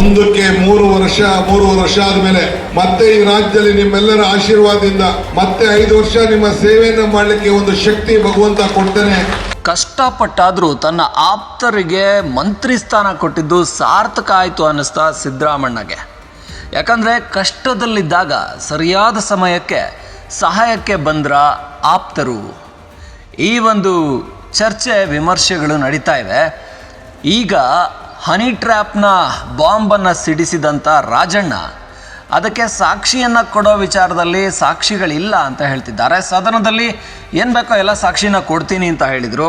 ಮುಂದಕ್ಕೆ ಮೂರು ವರ್ಷ ಮೂರು ವರ್ಷ ಆದ್ಮೇಲೆ ಮತ್ತೆ ಈ ರಾಜ್ಯದಲ್ಲಿ ನಿಮ್ಮೆಲ್ಲರ ಆಶೀರ್ವಾದದಿಂದ ಮತ್ತೆ ಐದು ವರ್ಷ ನಿಮ್ಮ ಸೇವೆಯನ್ನು ಮಾಡಲಿಕ್ಕೆ ಒಂದು ಶಕ್ತಿ ಭಗವಂತ ಕೊಡ್ತಾನೆ. ಕಷ್ಟಪಟ್ಟಾದರೂ ತನ್ನ ಆಪ್ತರಿಗೆ ಮಂತ್ರಿ ಸ್ಥಾನ ಕೊಟ್ಟಿದ್ದು ಸಾರ್ಥಕ ಆಯಿತು ಅನ್ನಿಸ್ತಾ ಸಿದ್ದರಾಮಣ್ಣಗೆ ಯಾಕಂದರೆ ಕಷ್ಟದಲ್ಲಿದ್ದಾಗ ಸರಿಯಾದ ಸಮಯಕ್ಕೆ ಸಹಾಯಕ್ಕೆ ಬಂದ್ರ ಆಪ್ತರು. ಈ ಒಂದು ಚರ್ಚೆ, ವಿಮರ್ಶೆಗಳು ನಡೀತಾ ಇವೆ. ಈಗ ಹನಿ ಟ್ರ್ಯಾಪ್ನ ಬಾಂಬನ್ನು ಸಿಡಿಸಿದಂಥ ರಾಜಣ್ಣ, ಅದಕ್ಕೆ ಸಾಕ್ಷಿಯನ್ನು ಕೊಡೋ ವಿಚಾರದಲ್ಲಿ ಸಾಕ್ಷಿಗಳಿಲ್ಲ ಅಂತ ಹೇಳ್ತಿದ್ದಾರೆ. ಸದನದಲ್ಲಿ ಏನು ಬೇಕೋ ಎಲ್ಲ ಸಾಕ್ಷಿನ ಕೊಡ್ತೀನಿ ಅಂತ ಹೇಳಿದರು.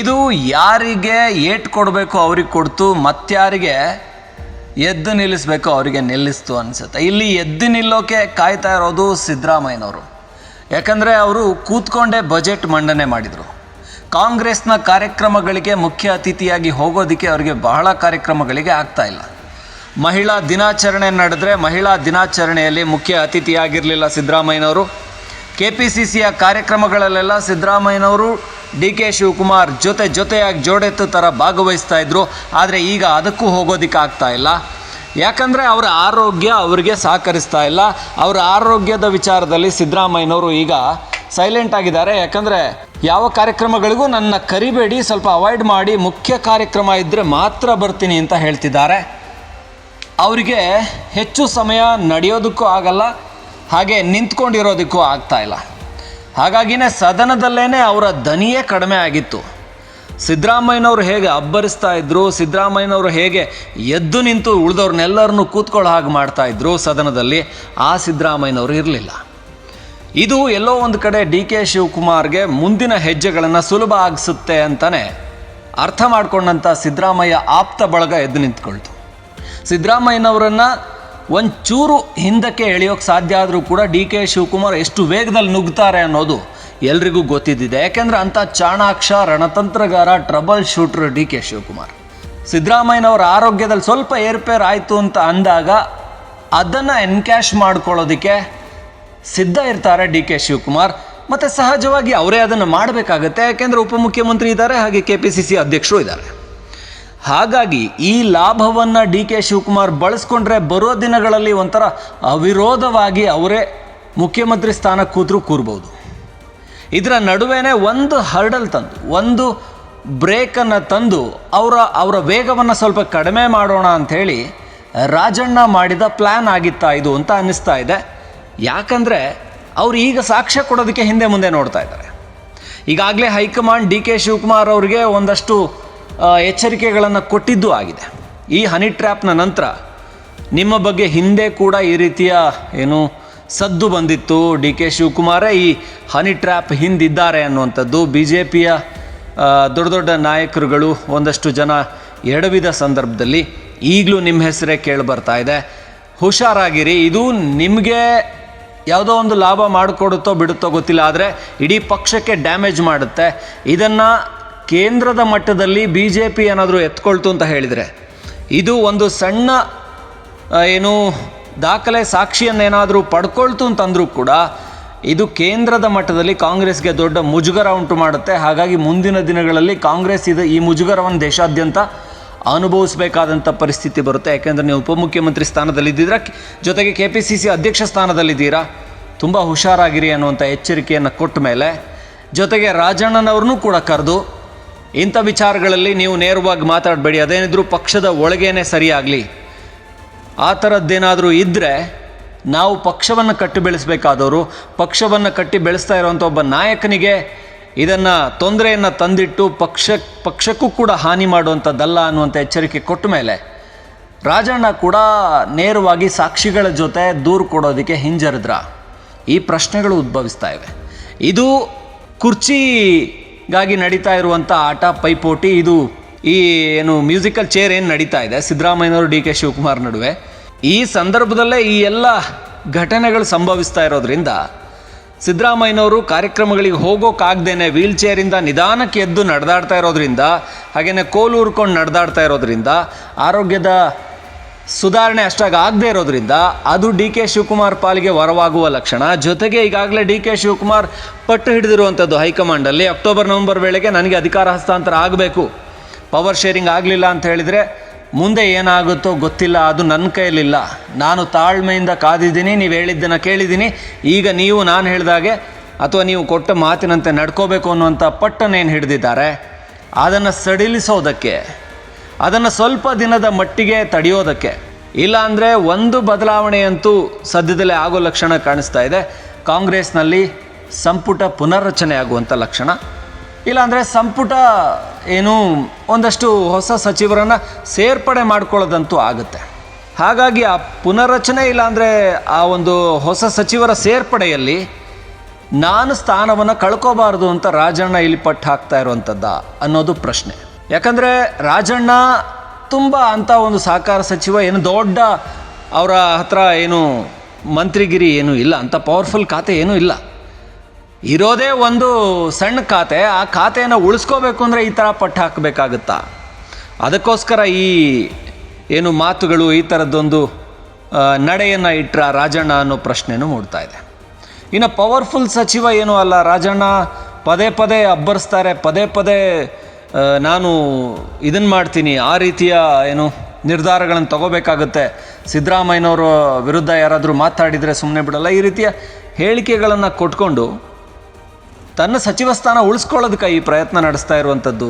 ಇದು ಯಾರಿಗೆ ಏಟ್ ಕೊಡಬೇಕು ಅವ್ರಿಗೆ ಕೊಡ್ತು ಮತ್ತಾರಿಗೆ ಎದ್ದು ನಿಲ್ಲಿಸಬೇಕು ಅವರಿಗೆ ನಿಲ್ಲಿಸ್ತು ಅನಿಸುತ್ತೆ. ಇಲ್ಲಿ ಎದ್ದು ನಿಲ್ಲೋಕೆ ಕಾಯ್ತಾ ಇರೋದು ಸಿದ್ದರಾಮಯ್ಯನವರು. ಯಾಕಂದರೆ ಅವರು ಕೂತ್ಕೊಂಡೇ ಬಜೆಟ್ ಮಂಡನೆ ಮಾಡಿದರು. ಕಾಂಗ್ರೆಸ್ನ ಕಾರ್ಯಕ್ರಮಗಳಿಗೆ ಮುಖ್ಯ ಅತಿಥಿಯಾಗಿ ಹೋಗೋದಕ್ಕೆ ಅವರಿಗೆ ಬಹಳ ಕಾರ್ಯಕ್ರಮಗಳಿಗೆ ಆಗ್ತಾ ಇಲ್ಲ. ಮಹಿಳಾ ದಿನಾಚರಣೆ ನಡೆದ್ರೆ ಮಹಿಳಾ ದಿನಾಚರಣೆಯಲ್ಲಿ ಮುಖ್ಯ ಅತಿಥಿಯಾಗಿರಲಿಲ್ಲ ಸಿದ್ದರಾಮಯ್ಯನವರು. ಕೆ ಪಿ ಸಿ ಸಿಯ ಕಾರ್ಯಕ್ರಮಗಳಲ್ಲೆಲ್ಲ ಸಿದ್ದರಾಮಯ್ಯನವರು ಡಿ ಕೆ ಶಿವಕುಮಾರ್ ಜೊತೆ ಜೊತೆಯಾಗಿ ಜೋಡೆತ್ತು ಥರ ಭಾಗವಹಿಸ್ತಾ ಇದ್ರು. ಆದರೆ ಈಗ ಅದಕ್ಕೂ ಹೋಗೋದಕ್ಕೆ ಆಗ್ತಾ ಇಲ್ಲ. ಯಾಕಂದರೆ ಅವರ ಆರೋಗ್ಯ ಅವರಿಗೆ ಸಹಕರಿಸ್ತಾ ಇಲ್ಲ. ಅವರ ಆರೋಗ್ಯದ ವಿಚಾರದಲ್ಲಿ ಸಿದ್ದರಾಮಯ್ಯನವರು ಈಗ ಸೈಲೆಂಟ್ ಆಗಿದ್ದಾರೆ. ಯಾಕಂದರೆ ಯಾವ ಕಾರ್ಯಕ್ರಮಗಳಿಗೂ ನನ್ನ ಕರಿಬೇಡಿ, ಸ್ವಲ್ಪ ಅವಾಯ್ಡ್ ಮಾಡಿ, ಮುಖ್ಯ ಕಾರ್ಯಕ್ರಮ ಇದ್ದರೆ ಮಾತ್ರ ಬರ್ತೀನಿ ಅಂತ ಹೇಳ್ತಿದ್ದಾರೆ. ಅವರಿಗೆ ಹೆಚ್ಚು ಸಮಯ ನಡೆಯೋದಕ್ಕೂ ಆಗಲ್ಲ, ಹಾಗೆ ನಿಂತ್ಕೊಂಡಿರೋದಕ್ಕೂ ಆಗ್ತಾ ಇಲ್ಲ. ಹಾಗಾಗಿನೇ ಸದನದಲ್ಲೇ ಅವರ ದನಿಯೇ ಕಡಿಮೆ ಆಗಿತ್ತು. ಸಿದ್ದರಾಮಯ್ಯನವರು ಹೇಗೆ ಅಬ್ಬರಿಸ್ತಾ ಇದ್ರು, ಸಿದ್ದರಾಮಯ್ಯನವರು ಹೇಗೆ ಎದ್ದು ನಿಂತು ಉಳಿದವ್ರನ್ನೆಲ್ಲರನ್ನೂ ಕೂತ್ಕೊಳ್ಳೋ ಹಾಗೆ ಮಾಡ್ತಾ ಇದ್ರು ಸದನದಲ್ಲಿ, ಆ ಸಿದ್ದರಾಮಯ್ಯನವರು ಇರಲಿಲ್ಲ. ಇದು ಎಲ್ಲೋ ಒಂದು ಕಡೆ ಡಿ ಕೆ ಶಿವಕುಮಾರ್ಗೆ ಮುಂದಿನ ಹೆಜ್ಜೆಗಳನ್ನು ಸುಲಭ ಆಗಿಸುತ್ತೆ ಅಂತಲೇ ಅರ್ಥ ಮಾಡಿಕೊಂಡಂಥ ಸಿದ್ದರಾಮಯ್ಯ ಆಪ್ತ ಬಳಗ ಎದ್ದು ನಿಂತ್ಕೊಳ್ತು. ಸಿದ್ದರಾಮಯ್ಯನವರನ್ನು ಒಂಚೂರು ಹಿಂದಕ್ಕೆ ಎಳೆಯೋಕ್ಕೆ ಸಾಧ್ಯ ಆದರೂ ಕೂಡ ಡಿ ಕೆ ಶಿವಕುಮಾರ್ ಎಷ್ಟು ವೇಗದಲ್ಲಿ ನುಗ್ತಾರೆ ಅನ್ನೋದು ಎಲ್ರಿಗೂ ಗೊತ್ತಿದ್ದಿದೆ. ಯಾಕೆಂದರೆ ಅಂಥ ಚಾಣಾಕ್ಷ, ರಣತಂತ್ರಗಾರ, trouble shooter D K Shivakumar. ಸಿದ್ದರಾಮಯ್ಯನವರ ಆರೋಗ್ಯದಲ್ಲಿ ಸ್ವಲ್ಪ ಏರ್ಪೇರ್ ಆಯಿತು ಅಂತ ಅಂದಾಗ ಅದನ್ನು ಎನ್ಕ್ಯಾಶ್ ಮಾಡ್ಕೊಳ್ಳೋದಕ್ಕೆ ಸಿದ್ಧ ಇರ್ತಾರೆ ಡಿ ಕೆ ಶಿವಕುಮಾರ್. ಮತ್ತು ಸಹಜವಾಗಿ ಅವರೇ ಅದನ್ನು ಮಾಡಬೇಕಾಗತ್ತೆ, ಯಾಕೆಂದರೆ ಉಪಮುಖ್ಯಮಂತ್ರಿ ಇದ್ದಾರೆ, ಹಾಗೆ ಕೆ ಪಿ ಸಿ ಸಿ ಅಧ್ಯಕ್ಷರು ಇದ್ದಾರೆ. ಹಾಗಾಗಿ ಈ ಲಾಭವನ್ನು ಡಿ ಕೆ ಶಿವಕುಮಾರ್ ಬಳಸ್ಕೊಂಡ್ರೆ ಬರೋ ದಿನಗಳಲ್ಲಿ ಒಂಥರ ಅವಿರೋಧವಾಗಿ ಅವರೇ ಮುಖ್ಯಮಂತ್ರಿ ಸ್ಥಾನ ಕೂತ್ರು ಕೂರ್ಬೋದು. ಇದರ ನಡುವೆನೇ ಒಂದು ಹರ್ಡಲ್ ತಂದು, ಒಂದು ಬ್ರೇಕನ್ನು ತಂದು ಅವರ ಅವರ ವೇಗವನ್ನು ಸ್ವಲ್ಪ ಕಡಿಮೆ ಮಾಡೋಣ ಅಂಥೇಳಿ ರಾಜಣ್ಣ ಮಾಡಿದ ಪ್ಲ್ಯಾನ್ ಆಗಿತ್ತಾ ಇದು ಅಂತ ಅನ್ನಿಸ್ತಾ ಇದೆ. ಯಾಕಂದರೆ ಅವ್ರು ಈಗ ಸಾಕ್ಷ್ಯ ಕೊಡೋದಕ್ಕೆ ಹಿಂದೆ ಮುಂದೆ ನೋಡ್ತಾ ಇದ್ದಾರೆ. ಈಗಾಗಲೇ ಹೈಕಮಾಂಡ್ ಡಿ ಕೆ ಶಿವಕುಮಾರ್ ಅವರಿಗೆ ಒಂದಷ್ಟು ಎಚ್ಚರಿಕೆಗಳನ್ನು ಕೊಟ್ಟಿದ್ದು ಆಗಿದೆ. ಈ ಹನಿ ಟ್ರ್ಯಾಪ್ನ ನಂತರ ನಿಮ್ಮ ಬಗ್ಗೆ ಹಿಂದೆ ಕೂಡ ಈ ರೀತಿಯ ಏನು ಸದ್ದು ಬಂದಿತ್ತು. ಡಿ ಕೆ ಶಿವಕುಮಾರೇ ಈ ಹನಿ ಟ್ರ್ಯಾಪ್ ಹಿಂದಿದ್ದಾರೆ ಅನ್ನುವಂಥದ್ದು. ಬಿ ಜೆ ಪಿಯ ದೊಡ್ಡ ದೊಡ್ಡ ನಾಯಕರುಗಳು ಒಂದಷ್ಟು ಜನ ಎಡವಿದ ಸಂದರ್ಭದಲ್ಲಿ ಈಗಲೂ ನಿಮ್ಮ ಹೆಸರೇ ಕೇಳಿ ಬರ್ತಾ ಇದೆ. ಹುಷಾರಾಗಿರಿ. ಇದು ನಿಮಗೆ ಯಾವುದೋ ಒಂದು ಲಾಭ ಮಾಡಿಕೊಡುತ್ತೋ ಬಿಡುತ್ತೋ ಗೊತ್ತಿಲ್ಲ, ಆದರೆ ಇಡೀ ಪಕ್ಷಕ್ಕೆ ಡ್ಯಾಮೇಜ್ ಮಾಡುತ್ತೆ. ಇದನ್ನು ಕೇಂದ್ರದ ಮಟ್ಟದಲ್ಲಿ ಬಿ ಜೆ ಪಿ ಏನಾದರೂ ಎತ್ಕೊಳ್ತು ಅಂತ ಹೇಳಿದರೆ, ಇದು ಒಂದು ಸಣ್ಣ ಏನು ದಾಖಲೆ ಸಾಕ್ಷಿಯನ್ನೇನಾದರೂ ಪಡ್ಕೊಳ್ತು ಅಂತಂದರೂ ಕೂಡ ಇದು ಕೇಂದ್ರದ ಮಟ್ಟದಲ್ಲಿ ಕಾಂಗ್ರೆಸ್ಗೆ ದೊಡ್ಡ ಮುಜುಗರ ಉಂಟು ಮಾಡುತ್ತೆ. ಹಾಗಾಗಿ ಮುಂದಿನ ದಿನಗಳಲ್ಲಿ ಕಾಂಗ್ರೆಸ್ ಇದು ಈ ಮುಜುಗರವನ್ನು ದೇಶಾದ್ಯಂತ ಅನುಭವಿಸಬೇಕಾದಂಥ ಪರಿಸ್ಥಿತಿ ಬರುತ್ತೆ. ಯಾಕೆಂದರೆ ನೀವು ಉಪಮುಖ್ಯಮಂತ್ರಿ ಸ್ಥಾನದಲ್ಲಿದ್ದೀರಾ, ಜೊತೆಗೆ ಕೆ ಪಿ ಸಿ ಸಿ ಅಧ್ಯಕ್ಷ ಸ್ಥಾನದಲ್ಲಿದ್ದೀರಾ, ತುಂಬ ಹುಷಾರಾಗಿರಿ ಅನ್ನುವಂಥ ಎಚ್ಚರಿಕೆಯನ್ನು ಕೊಟ್ಟ ಮೇಲೆ ಜೊತೆಗೆ ರಾಜಣ್ಣನವ್ರನ್ನೂ ಕೂಡ ಕರೆದು, ಇಂಥ ವಿಚಾರಗಳಲ್ಲಿ ನೀವು ನೇರವಾಗಿ ಮಾತಾಡಬೇಡಿ. ಅದೇನಿದ್ರೂ ಪಕ್ಷದ ಒಳಗೇನೆ ಸರಿಯಾಗಲಿ. ಆ ಥರದ್ದೇನಾದರೂ ಇದ್ದರೆ ನಾವು ಪಕ್ಷವನ್ನು ಕಟ್ಟಿ ಬೆಳೆಸಬೇಕಾದವರು ಪಕ್ಷವನ್ನು ಕಟ್ಟಿ ಬೆಳೆಸ್ತಾ ಇರುವಂಥ ಒಬ್ಬ ನಾಯಕನಿಗೆ ಇದನ್ನು ತೊಂದರೆಯನ್ನು ತಂದಿಟ್ಟು ಪಕ್ಷ, ಪಕ್ಷಕ್ಕೂ ಕೂಡ ಹಾನಿ ಮಾಡುವಂಥದ್ದಲ್ಲ ಅನ್ನುವಂಥ ಎಚ್ಚರಿಕೆ ಕೊಟ್ಟ ಮೇಲೆ ರಾಜಣ್ಣ ಕೂಡ ನೇರವಾಗಿ ಸಾಕ್ಷಿಗಳ ಜೊತೆ ದೂರು ಕೊಡೋದಕ್ಕೆ ಹಿಂಜರಿದ್ರ. ಈ ಪ್ರಶ್ನೆಗಳು ಉದ್ಭವಿಸ್ತಾ ಇವೆ. ಇದು ಕುರ್ಚಿಗಾಗಿ ನಡೀತಾ ಇರುವಂಥ ಆಟ, ಪೈಪೋಟಿ, ಇದು ಈ ಏನು ಮ್ಯೂಸಿಕಲ್ ಚೇರ್ ಏನು ನಡೀತಾ ಇದೆ, ಸಿದ್ದರಾಮಯ್ಯನವರು ಡಿ ಕೆ ಶಿವಕುಮಾರ್ ನಡುವೆ. ಈ ಸಂದರ್ಭದಲ್ಲೇ ಈ ಎಲ್ಲ ಘಟನೆಗಳು ಸಂಭವಿಸ್ತಾ ಇರೋದ್ರಿಂದ ಸಿದ್ದರಾಮಯ್ಯನವರು ಕಾರ್ಯಕ್ರಮಗಳಿಗೆ ಹೋಗೋಕ್ಕಾಗ್ದೇನೆ ವೀಲ್ ಚೇರಿಂದ ನಿಧಾನಕ್ಕೆ ಎದ್ದು ನಡೆದಾಡ್ತಾ ಇರೋದ್ರಿಂದ ಹಾಗೆಯೇ ಕೋಲು ಉರ್ಕೊಂಡು ನಡೆದಾಡ್ತಾ ಇರೋದ್ರಿಂದ, ಆರೋಗ್ಯದ ಸುಧಾರಣೆ ಅಷ್ಟಾಗಿ ಆಗದೆ ಇರೋದ್ರಿಂದ ಅದು ಡಿ ಕೆ ಶಿವಕುಮಾರ್ ಪಾಲಿಗೆ ವರವಾಗುವ ಲಕ್ಷಣ. ಜೊತೆಗೆ ಈಗಾಗಲೇ ಡಿ ಕೆ ಶಿವಕುಮಾರ್ ಪಟ್ಟು ಹಿಡಿದಿರುವಂಥದ್ದು ಹೈಕಮಾಂಡಲ್ಲಿ ಅಕ್ಟೋಬರ್ ನವೆಂಬರ್ ವೇಳೆಗೆ ನನಗೆ ಅಧಿಕಾರ ಹಸ್ತಾಂತರ ಆಗಬೇಕು. ಪವರ್ ಶೇರಿಂಗ್ ಆಗಲಿಲ್ಲ ಅಂತ ಹೇಳಿದರೆ ಮುಂದೆ ಏನಾಗುತ್ತೋ ಗೊತ್ತಿಲ್ಲ, ಅದು ನನ್ನ ಕೈಯಲ್ಲಿಲ್ಲ. ನಾನು ತಾಳ್ಮೆಯಿಂದ ಕಾದಿದ್ದೀನಿ, ನೀವು ಹೇಳಿದ್ದನ್ನು ಕೇಳಿದ್ದೀನಿ. ಈಗ ನೀವು, ನಾನು ಹೇಳಿದಾಗೆ ಅಥವಾ ನೀವು ಕೊಟ್ಟ ಮಾತಿನಂತೆ ನಡ್ಕೋಬೇಕು ಅನ್ನುವಂಥ ಪಟ್ಟನೇನು ಹಿಡಿದಿದ್ದಾರೆ? ಅದನ್ನು ಸಡಿಲಿಸೋದಕ್ಕೆ, ಅದನ್ನು ಸ್ವಲ್ಪ ದಿನದ ಮಟ್ಟಿಗೆ ತಡೆಯೋದಕ್ಕೆ ಇಲ್ಲಾಂದರೆ ಒಂದು ಬದಲಾವಣೆಯಂತೂ ಸದ್ಯದಲ್ಲೇ ಆಗೋ ಲಕ್ಷಣ ಕಾಣಿಸ್ತಾ ಇದೆ. ಕಾಂಗ್ರೆಸ್ನಲ್ಲಿ ಸಂಪುಟ ಪುನರ್ರಚನೆ ಆಗುವಂಥ ಲಕ್ಷಣ ಇಲ್ಲಾಂದರೆ ಸಂಪುಟ ಏನು ಒಂದಷ್ಟು ಹೊಸ ಸಚಿವರನ್ನು ಸೇರ್ಪಡೆ ಮಾಡ್ಕೊಳ್ಳೋದಂತೂ ಆಗುತ್ತೆ. ಹಾಗಾಗಿ ಆ ಪುನರ್ರಚನೆ ಇಲ್ಲಾಂದರೆ ಆ ಒಂದು ಹೊಸ ಸಚಿವರ ಸೇರ್ಪಡೆಯಲ್ಲಿ ನಾನು ಸ್ಥಾನವನ್ನು ಕಳ್ಕೋಬಾರ್ದು ಅಂತ ರಾಜಣ್ಣ ಇಲ್ಲಿ ಪಟ್ಟು ಹಾಕ್ತಾ ಇರುವಂಥದ್ದ ಅನ್ನೋದು ಪ್ರಶ್ನೆ. ಯಾಕಂದರೆ ರಾಜಣ್ಣ ತುಂಬ ಅಂಥ ಒಂದು ಸಹಕಾರ ಸಚಿವ, ಏನು ದೊಡ್ಡ ಅವರ ಹತ್ರ ಏನು ಮಂತ್ರಿಗಿರಿ ಏನೂ ಇಲ್ಲ ಅಂಥ ಪವರ್ಫುಲ್ ಖಾತೆ ಏನೂ ಇಲ್ಲ. ಇರೋದೇ ಒಂದು ಸಣ್ಣ ಖಾತೆ. ಆ ಖಾತೆಯನ್ನು ಉಳಿಸ್ಕೋಬೇಕು ಅಂದರೆ ಈ ಥರ ಪಟ್ಟು ಹಾಕಬೇಕಾಗುತ್ತಾ? ಅದಕ್ಕೋಸ್ಕರ ಈ ಏನು ಮಾತುಗಳು ಈ ಥರದ್ದೊಂದು ನಡೆಯನ್ನು ಇಟ್ಟರ ರಾಜಣ್ಣ ಅನ್ನೋ ಪ್ರಶ್ನೆನೂ ಮೂಡ್ತಾ ಇದೆ. ಇನ್ನು ಪವರ್ಫುಲ್ ಸಚಿವ ಏನೂ ಅಲ್ಲ, ರಾಜಣ್ಣ ಪದೇ ಪದೇ ಅಬ್ಬರಿಸ್ತಾರೆ. ಪದೇ ಪದೇ ನಾನು ಇದನ್ನು ಮಾಡ್ತೀನಿ. ಆ ರೀತಿಯ ಏನು ನಿರ್ಧಾರಗಳನ್ನು ತಗೋಬೇಕಾಗುತ್ತೆ. ಸಿದ್ದರಾಮಯ್ಯನವರ ವಿರುದ್ಧ ಯಾರಾದರೂ ಮಾತಾಡಿದರೆ ಸುಮ್ಮನೆ ಬಿಡಲ್ಲ. ಈ ರೀತಿಯ ಹೇಳಿಕೆಗಳನ್ನು ಕೊಟ್ಕೊಂಡು ತನ್ನ ಸಚಿವ ಸ್ಥಾನ ಉಳಿಸ್ಕೊಳ್ಳೋದಕ್ಕೆ ಈ ಪ್ರಯತ್ನ ನಡೆಸ್ತಾ ಇರುವಂಥದ್ದು.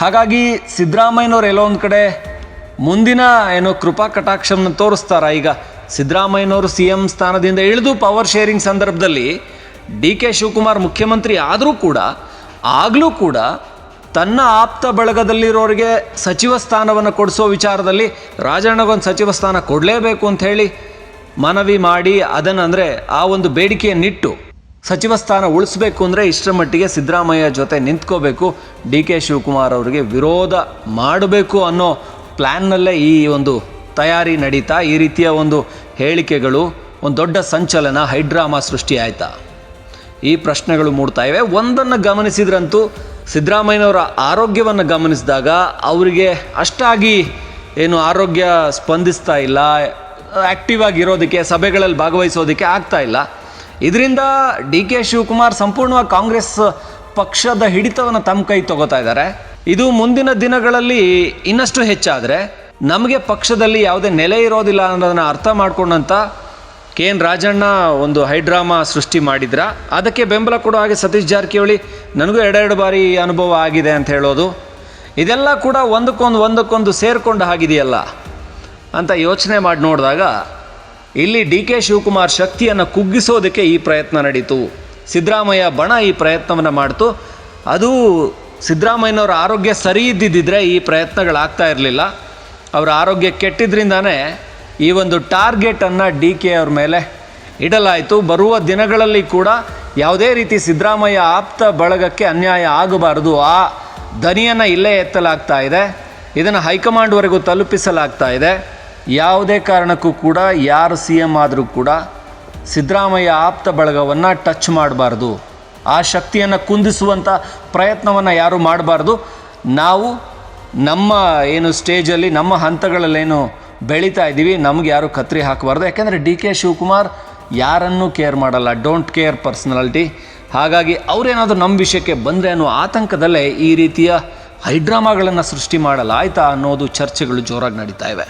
ಹಾಗಾಗಿ ಸಿದ್ದರಾಮಯ್ಯನವ್ರು ಎಲ್ಲೋ ಒಂದು ಕಡೆ ಮುಂದಿನ ಏನೋ ಕೃಪಾ ಕಟಾಕ್ಷವನ್ನು ತೋರಿಸ್ತಾರ? ಈಗ ಸಿದ್ದರಾಮಯ್ಯನವರು ಸಿ ಎಂ ಸ್ಥಾನದಿಂದ ಇಳಿದು ಪವರ್ ಶೇರಿಂಗ್ ಸಂದರ್ಭದಲ್ಲಿ ಡಿ ಕೆ ಶಿವಕುಮಾರ್ ಮುಖ್ಯಮಂತ್ರಿ ಆದರೂ ಕೂಡ, ಆಗಲೂ ಕೂಡ ತನ್ನ ಆಪ್ತ ಬಳಗದಲ್ಲಿರೋರಿಗೆ ಸಚಿವ ಸ್ಥಾನವನ್ನು ಕೊಡಿಸೋ ವಿಚಾರದಲ್ಲಿ ರಾಜಣ್ಣಗೊಂದು ಸಚಿವ ಸ್ಥಾನ ಕೊಡಲೇಬೇಕು ಅಂತ ಹೇಳಿ ಮನವಿ ಮಾಡಿ ಅದನ್ನು ಅಂದರೆ ಆ ಒಂದು ಬೇಡಿಕೆಯನ್ನಿಟ್ಟು ಸಚಿವ ಸ್ಥಾನ ಉಳಿಸ್ಬೇಕು ಅಂದರೆ ಇಷ್ಟರ ಮಟ್ಟಿಗೆ ಸಿದ್ದರಾಮಯ್ಯ ಜೊತೆ ನಿಂತ್ಕೋಬೇಕು. ಡಿ ಕೆ ಶಿವಕುಮಾರ್ ಅವರಿಗೆ ವಿರೋಧ ಮಾಡಬೇಕು ಅನ್ನೋ ಪ್ಲ್ಯಾನ್ನಲ್ಲೇ ಈ ಒಂದು ತಯಾರಿ ನಡೀತಾ, ಈ ರೀತಿಯ ಒಂದು ಹೇಳಿಕೆಗಳು, ಒಂದು ದೊಡ್ಡ ಸಂಚಲನ, ಹೈಡ್ರಾಮಾ ಸೃಷ್ಟಿ ಆಯ್ತಾ ಈ ಪ್ರಶ್ನೆಗಳು ಮೂಡ್ತಾ ಇವೆ. ಒಂದನ್ನು ಗಮನಿಸಿದ್ರಂತೂ, ಸಿದ್ದರಾಮಯ್ಯನವರ ಆರೋಗ್ಯವನ್ನು ಗಮನಿಸಿದಾಗ ಅವರಿಗೆ ಅಷ್ಟಾಗಿ ಏನು ಆರೋಗ್ಯ ಸ್ಪಂದಿಸ್ತಾ ಇಲ್ಲ ಆ್ಯಕ್ಟಿವ್ ಆಗಿರೋದಕ್ಕೆ ಸಭೆಗಳಲ್ಲಿ ಭಾಗವಹಿಸೋದಕ್ಕೆ ಆಗ್ತಾ ಇಲ್ಲ. ಇದರಿಂದ ಡಿ ಕೆ ಶಿವಕುಮಾರ್ ಸಂಪೂರ್ಣವಾಗಿ ಕಾಂಗ್ರೆಸ್ ಪಕ್ಷದ ಹಿಡಿತವನ್ನು ತಮ್ಮ ಕೈ ತಗೋತಾ ಇದ್ದಾರೆ. ಇದು ಮುಂದಿನ ದಿನಗಳಲ್ಲಿ ಇನ್ನಷ್ಟು ಹೆಚ್ಚಾದರೆ ನಮಗೆ ಪಕ್ಷದಲ್ಲಿ ಯಾವುದೇ ನೆಲೆ ಇರೋದಿಲ್ಲ ಅನ್ನೋದನ್ನು ಅರ್ಥ ಮಾಡ್ಕೊಂಡಂಥ ಕೆ ಎನ್ ರಾಜಣ್ಣ ಒಂದು ಹೈಡ್ರಾಮಾ ಸೃಷ್ಟಿ ಮಾಡಿದ್ರ. ಅದಕ್ಕೆ ಬೆಂಬಲ ಕೊಡೋ ಹಾಗೆ ಸತೀಶ್ ಜಾರಕಿಹೊಳಿ ನನಗೂ ಎರಡೆರಡು ಬಾರಿ ಅನುಭವ ಆಗಿದೆ ಅಂತ ಹೇಳೋದು. ಇದೆಲ್ಲ ಕೂಡ ಒಂದಕ್ಕೊಂದು ಒಂದಕ್ಕೊಂದು ಸೇರಿಕೊಂಡು ಆಗಿದೆಯಲ್ಲ ಅಂತ ಯೋಚನೆ ಮಾಡಿ ನೋಡಿದಾಗ ಇಲ್ಲಿ ಡಿ ಕೆ ಶಿವಕುಮಾರ್ ಶಕ್ತಿಯನ್ನು ಕುಗ್ಗಿಸೋದಕ್ಕೆ ಈ ಪ್ರಯತ್ನ ನಡೀತು. ಸಿದ್ದರಾಮಯ್ಯ ಬಣ ಈ ಪ್ರಯತ್ನವನ್ನು ಮಾಡ್ತು. ಅದು ಸಿದ್ದರಾಮಯ್ಯನವರ ಆರೋಗ್ಯ ಸರಿ ಇದ್ದಿದ್ದಿದ್ರೆ ಈ ಪ್ರಯತ್ನಗಳಾಗ್ತಾ ಇರಲಿಲ್ಲ. ಅವರ ಆರೋಗ್ಯ ಕೆಟ್ಟಿದ್ದರಿಂದನೇ ಈ ಒಂದು ಟಾರ್ಗೆಟನ್ನು ಡಿ ಕೆ ಅವ್ರ ಮೇಲೆ ಇಡಲಾಯಿತು. ಬರುವ ದಿನಗಳಲ್ಲಿ ಕೂಡ ಯಾವುದೇ ರೀತಿ ಸಿದ್ದರಾಮಯ್ಯ ಆಪ್ತ ಬಳಗಕ್ಕೆ ಅನ್ಯಾಯ ಆಗಬಾರದು. ಆ ದನಿಯನ್ನು ಇಲ್ಲೇ ಎತ್ತಲಾಗ್ತಾ ಇದೆ. ಇದನ್ನು ಹೈಕಮಾಂಡ್ವರೆಗೂ ತಲುಪಿಸಲಾಗ್ತಾ ಇದೆ. ಯಾವುದೇ ಕಾರಣಕ್ಕೂ ಕೂಡ ಯಾರು ಸಿ ಎಂ ಆದರೂ ಕೂಡ ಸಿದ್ದರಾಮಯ್ಯ ಆಪ್ತ ಬಳಗವನ್ನು ಟಚ್ ಮಾಡಬಾರ್ದು. ಆ ಶಕ್ತಿಯನ್ನು ಕುಂದಿಸುವಂಥ ಪ್ರಯತ್ನವನ್ನು ಯಾರೂ ಮಾಡಬಾರ್ದು. ನಾವು ನಮ್ಮ ಏನು ಸ್ಟೇಜಲ್ಲಿ ನಮ್ಮ ಹಂತಗಳಲ್ಲೇನು ಬೆಳೀತಾ ಇದ್ದೀವಿ, ನಮ್ಗೆ ಯಾರು ಕತ್ರಿ ಹಾಕಬಾರ್ದು. ಯಾಕೆಂದರೆ ಡಿ ಕೆ ಶಿವಕುಮಾರ್ ಯಾರನ್ನೂ ಕೇರ್ ಮಾಡಲ್ಲ ಡೋಂಟ್ ಕೇರ್ ಪರ್ಸ್ನಾಲಿಟಿ ಹಾಗಾಗಿ ಅವರೇನಾದರೂ ನಮ್ಮ ವಿಷಯಕ್ಕೆ ಬಂದರೆ ಅನ್ನೋ ಆತಂಕದಲ್ಲೇ ಈ ರೀತಿಯ ಹೈಡ್ರಾಮಾಗಳನ್ನು ಸೃಷ್ಟಿ ಮಾಡಲಾಯ್ತಾ ಅನ್ನೋದು ಚರ್ಚೆಗಳು ಜೋರಾಗಿ ನಡೀತಾ ಇವೆ.